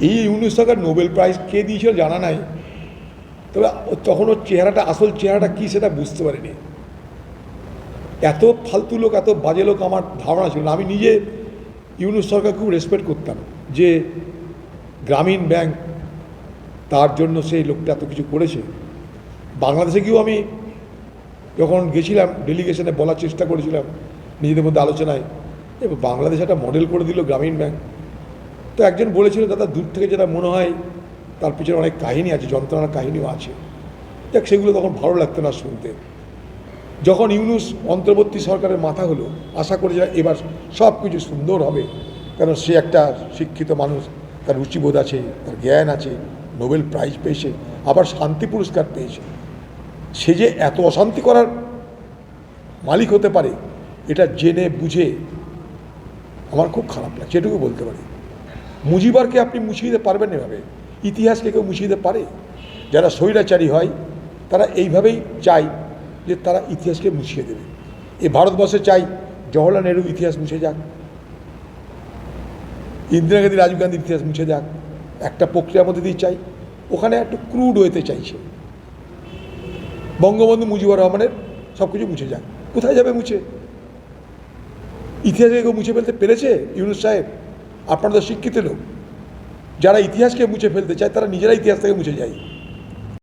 এই ইউনিস সরকার Nobel prize কে দিয়েছিল জানা নাই। তবে তখন ওর চেহারাটা, আসল চেহারাটা কী সেটা বুঝতে পারিনি। এত ফালতু লোক, এত বাজে লোক আমার ধারণা ছিল না। আমি নিজে ইউনুস সরকার খুব রেসপেক্ট করতাম যে গ্রামীণ ব্যাংক তার জন্য সেই লোকটা এত কিছু করেছে। বাংলাদেশে গিয়েও আমি যখন গেছিলাম ডেলিগেশনে বলার চেষ্টা করেছিলাম নিজেদের মধ্যে আলোচনায় বাংলাদেশ একটা মডেল করে দিল গ্রামীণ ব্যাংক। তো একজন বলেছিল, দাদা, দূর থেকে যেটা মনে হয়, তার পিছনে অনেক কাহিনী আছে, যন্ত্রণার কাহিনীও আছে। দেখ, সেগুলো তখন ভালো লাগতো না শুনতে। যখন ইউনুস অন্তর্বর্তী সরকারের মাথা হলো, আশা করে যে এবার সব কিছু সুন্দর হবে কারণ সে একটা শিক্ষিত মানুষ, তার রুচিবোধ আছে, তার জ্ঞান আছে, নোবেল প্রাইজ পেয়েছে, আবার শান্তি পুরস্কার পেয়েছে। সে যে এত অশান্তি করার মালিক হতে পারে, এটা জেনে বুঝে আমার খুব খারাপ লাগছে, এটুকু বলতে পারি। মুজিবারকে আপনি মুছিয়ে দিতে পারবেন এভাবে। ইতিহাসকে কেউ মুছিয়ে দিতে পারে? যারা স্বৈরাচারী হয়, তারা এইভাবেই চায় যে তারা ইতিহাসকে মুছিয়ে দেবে। এই ভারতবর্ষে চাই জওহরলাল নেহরু ইতিহাস মুছে যাক। ইন্দিরা গান্ধী, রাজীব গান্ধীর ইতিহাস মুছে যাক। একটা প্রক্রিয়ার মধ্যে দিয়ে চাই। ওখানে একটু ক্রুড হইতে চাইছে বঙ্গবন্ধু মুজিবুর রহমানের সব কিছু মুছে যাক। কোথায় যাবে মুছে? ইতিহাসকে কেউ মুছে ফেলতে পেরেছে? ইউনুস সাহেব? আপনারা শিক্ষিত লোক যারা ইতিহাসকে মুছে ফেলতে চায় তারা নিজেরা ইতিহাস থেকে মুছে যায়।